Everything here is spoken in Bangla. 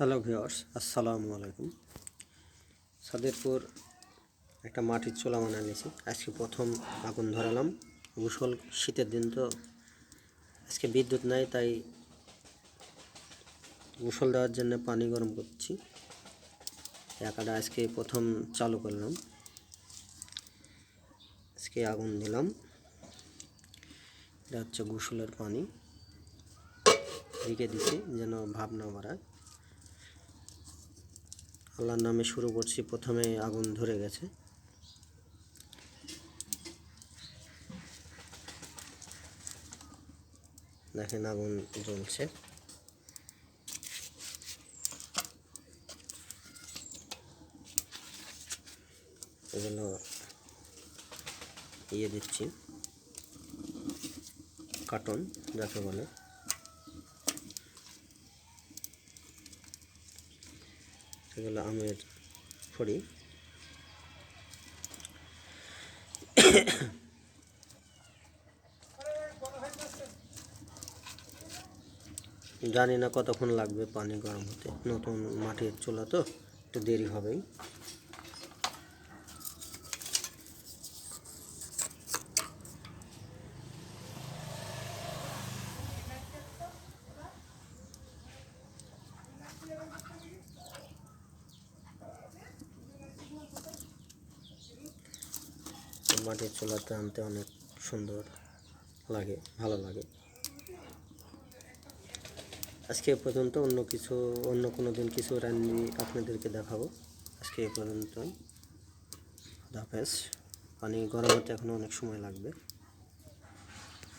হ্যালো ভিওর্স আসসালামু আলাইকুম। সাদেরপুর একটা মাটির চোলা বানিয়ে নিয়েছি। আজকে প্রথম আগুন ধরালাম। গোসল শীতের দিন তো আজকে বিদ্যুৎ নাই, তাই গোসল দেওয়ার জন্য পানি গরম করছি। একাটা আজকে প্রথম চালু করলাম। আজকে আগুন দিলাম। এটা হচ্ছে গোসলের পানি। ঢেকে দিছি যেন ভাব না বাড়ায়। আল্লাহর নামে শুরু করছি, প্রথমে আগুন ধরে গেছে। দেখেন আগুন জ্বলছে। এগুলো ইয়ে দিচ্ছি, কার্টন, যাকে বলে। সেগুলো আমের ফড়ি জানি না কতক্ষণ লাগবে পানি গরম হতে। নতুন মাটির চুলা তো, একটু দেরি হবেই। মাটির চুলাতে আনতে অনেক সুন্দর লাগে, ভালো লাগে। আজকে এ পর্যন্ত অন্য কিছু, অন্য কোনো দিন কিছু রান্নি আপনাদেরকে দেখাবো। আজকে এ পর্যন্ত হাফেজ। পানি গরম হতে এখনও অনেক সময় লাগবে।